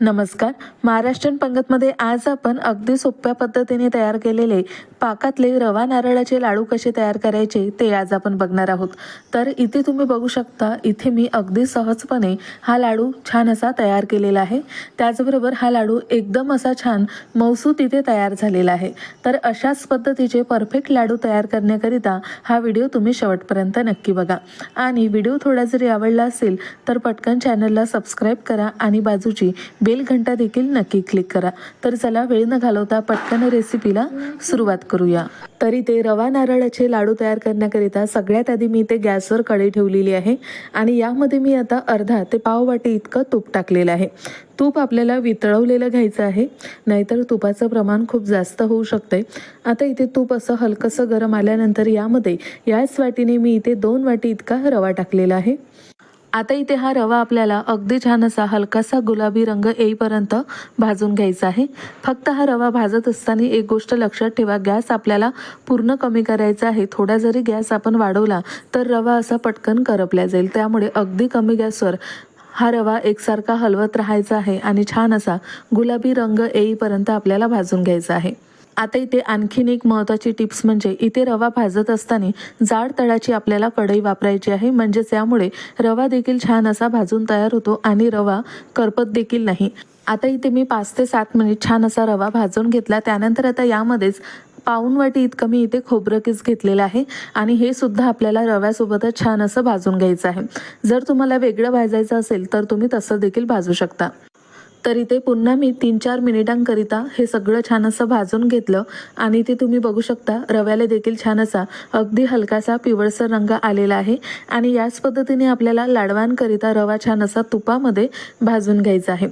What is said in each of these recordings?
नमस्कार. महाराष्ट्रीयन पंगतमध्ये आज आपण अगदी सोप्या पद्धतीने तयार केलेले पाकातले रवा नारळाचे लाडू कसे तयार करायचे ते आज आपण बघणार आहोत. तर इथे तुम्ही बघू शकता इथे मी अगदी सहजपणे हा लाडू छान असा तयार केलेला आहे. त्याचबरोबर हा लाडू एकदम असा छान मौसूत इथे तयार झालेला आहे. तर अशाच पद्धतीचे परफेक्ट लाडू तयार करण्याकरिता हा व्हिडिओ तुम्ही शेवटपर्यंत नक्की बघा. आणि व्हिडिओ थोडा जरी आवडला असेल तर पटकन चॅनलला सबस्क्राईब करा आणि बाजूची बेल घंटा देखील नक्की क्लिक करा. तर चला वेळ न घालवता पटकन रेसिपीला सुरुवात करूया. तरी ते रवा नारळाचे लाडू तयार करण्याकरिता सगळ्यात आधी मी ते गॅसवर कढई ठेवलेली आहे आणि यामध्ये मी आता अर्धा ते पाव वाटी इतकं तूप टाकलेलं आहे. तूप आपल्याला वितळवलेलं घ्यायचं आहे नाहीतर तुपाचं प्रमाण खूप जास्त होऊ शकते आता इथे तूप असं हलकंसं गरम आल्यानंतर यामध्ये याच वाटीने मी इथे दोन वाटी इतका रवा टाकलेला आहे. आता इथे हा रवा आपल्याला अगदी छान असा हलकासा गुलाबी रंग येईपर्यंत भाजून घ्यायचा आहे. फक्त हा रवा भाजत असताना एक गोष्ट लक्षात ठेवा गॅस आपल्याला पूर्ण कमी करायचा आहे. थोडा जरी गॅस आपण वाढवला तर रवा असा पटकन करपला जाईल. त्यामुळे अगदी कमी गॅसवर हा रवा एकसारखा हलवत राहायचा आहे आणि छान असा गुलाबी रंग येईपर्यंत आपल्याला भाजून घ्यायचा आहे. आता इथे आणखीन एक महत्त्वाची टिप्स म्हणजे इथे रवा भाजत असताना जाड तळाची आपल्याला कढई वापरायची आहे. म्हणजेच यामुळे रवा देखील छान असा भाजून तयार होतो आणि रवा करपत देखील नाही. आता इथे मी पाच ते सात मिनिट छान असा रवा भाजून घेतला. त्यानंतर आता यामध्येच पाऊन वाटी इतकं मी इथे खोबरं किस घेतलेलं आहे आणि हे सुद्धा आपल्याला रव्यासोबतच छान असं भाजून घ्यायचं आहे. जर तुम्हाला वेगळं भाजायचं असेल तर तुम्ही तसं देखील भाजू शकता. तर इथे पुन्हा मी तीन चार मिनिटांकरिता हे सगळं छान असं भाजून घेतलं आणि ते तुम्ही बघू शकता रव्याला देखील छान असा अगदी हलकासा पिवळसर रंग आलेला आहे आणि याच पद्धतीने आपल्याला लाडवांकरिता रवा छान असा तुपामध्ये भाजून घ्यायचा आहे.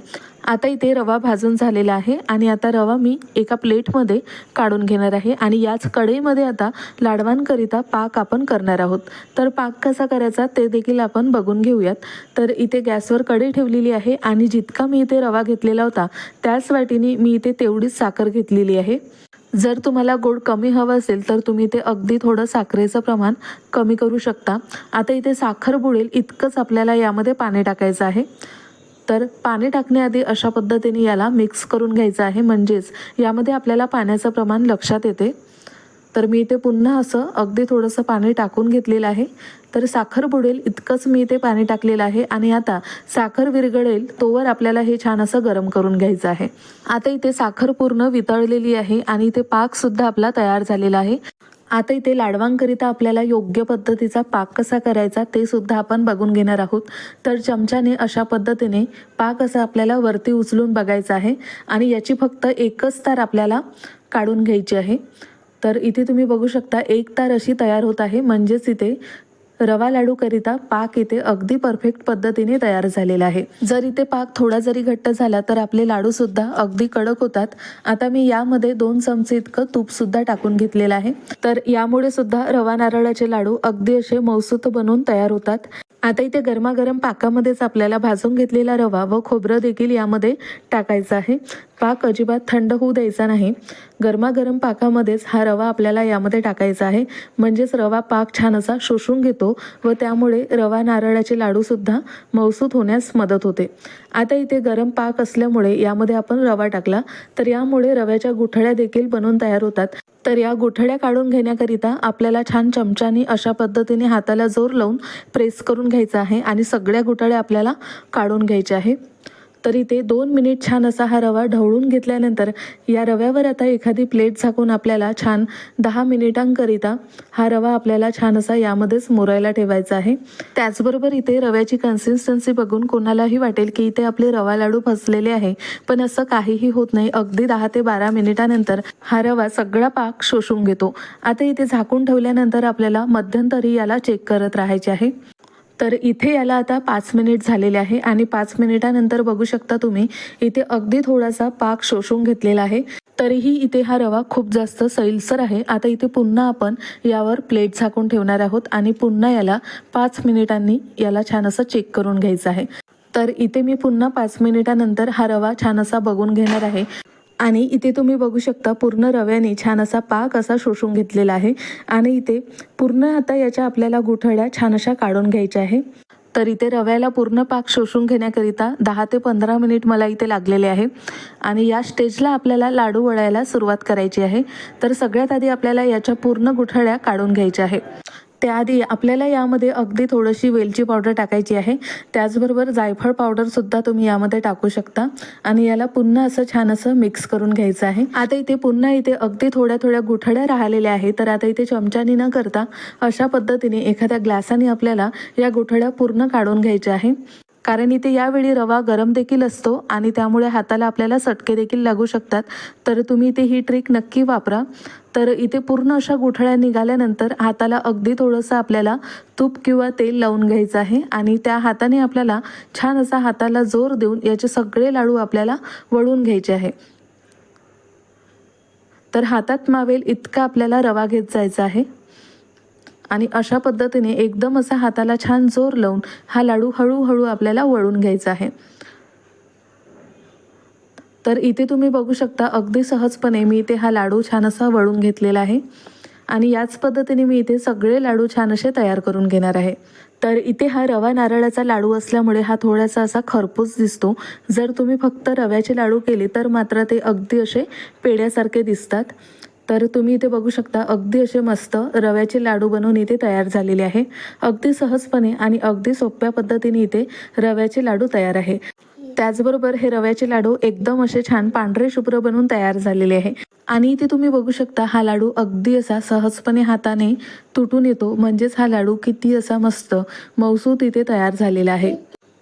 आता इथे रवा भाजून झालेला आहे आणि आता रवा मी एका प्लेटमध्ये काढून घेणार आहे आणि याच कढईमध्ये आता लाडवांकरिता पाक आपण करणार आहोत. तर पाक कसा करायचा ते देखील आपण बघून घेऊयात. तर इथे गॅसवर कढई ठेवलेली आहे आणि जितका मी इथे रवा घेतलेला होता त्याच वाटीने मी इथे तेवढीच साखर घेतलेली आहे. जर तुम्हाला गोड कमी हवं असेल तर तुम्ही ते अगदी थोडं साखरेचं प्रमाण कमी करू शकता. आता इथे साखर बुडेल इतकंच आपल्याला यामध्ये पाणी टाकायचं आहे. तर पाणी टाकण्याआधी अशा पद्धतीने याला मिक्स करून घ्यायचं आहे. म्हणजेच यामध्ये आपल्याला पाण्याचं प्रमाण लक्षात येते. तर मी इथे पुन्हा असं अगदी थोडंसं पाणी टाकून घेतलेलं आहे. तर साखर बुडेल इतकंच मी इथे पाणी टाकलेलं आहे. आणि आता साखर विरघळेल तोवर आपल्याला हे छान असं गरम करून घ्यायचं आहे. आता इथे साखर पूर्ण वितळलेली आहे आणि इथे पाकसुद्धा आपला तयार झालेला आहे. आता इथे लाडवांकरिता आपल्याला योग्य पद्धतीचा पाक कसा करायचा ते सुद्धा आपण बघून घेणार आहोत. तर चमच्याने अशा पद्धतीने पाक असा आपल्याला वरती उचलून बघायचा आहे आणि याची फक्त एकच तार आपल्याला काढून घ्यायची आहे. तर इथे तुम्ही बघू शकता एक तार अशी तयार होत आहे म्हणजेच इथे रवा लाडूकरिता पाक इथे अगदी परफेक्ट पद्धतीने तयार झालेला आहे. जर इथे पाक थोडा जरी घट्ट झाला तर आपले लाडू सुद्धा अगदी कडक होतात. आता मी यामध्ये दोन चमचे इतकं तूप सुद्धा टाकून घेतलेलं आहे. तर यामुळे सुद्धा रवा नारळाचे लाडू अगदी असे मौसूत बनवून तयार होतात. आता इथे गरमागरम पाकामध्येच आपल्याला भाजून घेतलेला रवा व खोबरं देखील यामध्ये टाकायचं आहे. पाक अजिबात थंड होऊ द्यायचा नाही. गरमागरम पाकामध्येच हा रवा आपल्याला यामध्ये टाकायचा आहे. म्हणजेच रवा पाक छान असा शोषून घेतो व त्यामुळे रवा नारळाचे लाडूसुद्धा मौसूत होण्यास मदत होते. आता इथे गरम पाक असल्यामुळे यामध्ये आपण रवा टाकला. तर यामुळे रव्याच्या गुठळ्या देखील बनवून तयार होतात. तर या गुठळ्या काढून घेण्याकरिता आपल्याला छान चमच्याने अशा पद्धतीने हाताला जोर लावून प्रेस करून घ्यायचा आहे आणि सगळ्या गुठळ्या आपल्याला काढून घ्यायच्या आहे. तर इथे दोन मिनिट छान असा हा रवा ढवळून घेतल्यानंतर या रव्यावर आता एखादी प्लेट झाकून आपल्याला छान दहा मिनिटांकरिता हा रवा आपल्याला छान असा यामध्येच मुरायला ठेवायचा आहे. त्याचबरोबर इथे रव्याची कन्सिस्टन्सी बघून कोणालाही वाटेल की इथे आपले रवा लाडू फसलेले आहे. पण असं काहीही होत नाही. अगदी दहा ते बारा मिनिटानंतर हा रवा सगळा पाक शोषून घेतो. आता इथे झाकून ठेवल्यानंतर आपल्याला मध्यंतरी याला चेक करत राहायचे आहे. तर इथे याला आता पाच मिनिट झालेले आहे आणि पाच मिनिटानंतर बघू शकता तुम्ही इथे अगदी थोडासा पाक शोषून घेतलेला आहे. तरीही इथे हा रवा खूप जास्त सैलसर आहे. आता इथे पुन्हा आपण यावर प्लेट झाकून ठेवणार आहोत आणि पुन्हा याला पाच मिनिटांनी याला छान असं चेक करून घ्यायचं आहे. तर इथे मी पुन्हा पाच मिनिटानंतर हा रवा छान असा बघून घेणार आहे. आणि इथे तुम्ही बघू शकता पूर्ण रव्याने छान असा पाक असा शोषून घेतलेला आहे. आणि इथे पूर्ण आता याच्या आपल्याला गुठळ्या छान अशा काढून घ्यायच्या आहे. तर इथे रव्याला पूर्ण पाक शोषून घेण्याकरिता दहा ते पंधरा मिनिट मला इथे लागलेले आहे. आणि या स्टेजला आपल्याला लाडू वळायला सुरुवात करायची आहे. तर सगळ्यात आधी आपल्याला याच्या पूर्ण गुठळ्या काढून घ्यायच्या आहे. त्याआधी आपल्याला यामध्ये अगदी थोडीशी वेलची पावडर टाकायची आहे. त्याचबरोबर जायफळ पावडरसुद्धा तुम्ही यामध्ये टाकू शकता. आणि याला पुन्हा असं छान असं मिक्स करून घ्यायचं आहे. आता इथे पुन्हा इथे अगदी थोड्या थोड्या गुठळ्या राहिलेल्या आहेत. तर आता इथे चमच्यानी न करता अशा पद्धतीने एखाद्या ग्लासाने आपल्याला या गुठळ्या पूर्ण काढून घ्यायच्या आहे. कारण इथे यावेळी रवा गरम देखील असतो आणि त्यामुळे हाताला आपल्याला सटके देखील लागू शकतात. तर तुम्ही इथे ही ट्रिक नक्की वापरा. तर इथे पूर्ण अशा गुठळ्या निघाल्यानंतर हाताला अगदी थोडंसं आपल्याला तूप किंवा तेल लावून घ्यायचं आहे आणि त्या हाताने आपल्याला छान असा हाताला जोर देऊन याचे सगळे लाडू आपल्याला वळून घ्यायचे आहे. तर हातात मावेल इतका आपल्याला रवा घेत जायचा आहे. आणि अशा पद्धतीने एकदम असा हाताला छान जोर लावून हा लाडू हळूहळू आपल्याला वळून घ्यायचा आहे. तर इथे तुम्ही बघू शकता अगदी सहजपणे मी इथे हा लाडू छान असा वळून घेतलेला आहे. आणि याच पद्धतीने मी इथे सगळे लाडू छान असे तयार करून घेणार आहे. तर इथे हा रवा नारळाचा लाडू असल्यामुळे हा थोडासा असा खरपूस दिसतो. जर तुम्ही फक्त रव्याचे लाडू केले तर मात्र ते अगदी असे पेड्यासारखे दिसतात. तर तुम्ही इथे बघू शकता अगदी असे मस्त रव्याचे लाडू बनवून इथे तयार झालेले आहे. अगदी सहजपणे आणि अगदी सोप्या पद्धतीने इथे रव्याचे लाडू तयार आहे. त्याचबरोबर हे रव्याचे लाडू एकदम असे छान पांढरे शुभ्र बनवून तयार झालेले आहे. आणि इथे तुम्ही बघू शकता हा लाडू अगदी असा सहजपणे हाताने तुटून येतो. म्हणजेच हा लाडू किती असा मस्त मौसूत इथे तयार झालेला आहे.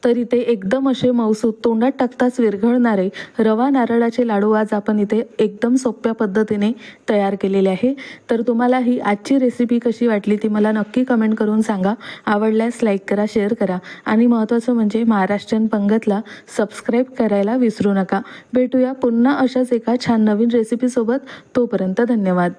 तर इथे एकदम असे मौसूद तोंडात टाकताच विरघळणारे रवा नारळाचे लाडू आज आपण इथे एकदम सोप्या पद्धतीने तयार केलेले आहे. तर तुम्हाला ही आजची रेसिपी कशी वाटली ती मला नक्की कमेंट करून सांगा. आवडल्यास लाईक करा शेअर करा आणि महत्त्वाचं म्हणजे महाराष्ट्रीयन पंगतला सबस्क्राईब करायला विसरू नका. भेटूया पुन्हा अशाच एका छान नवीन रेसिपीसोबत तोपर्यंत धन्यवाद.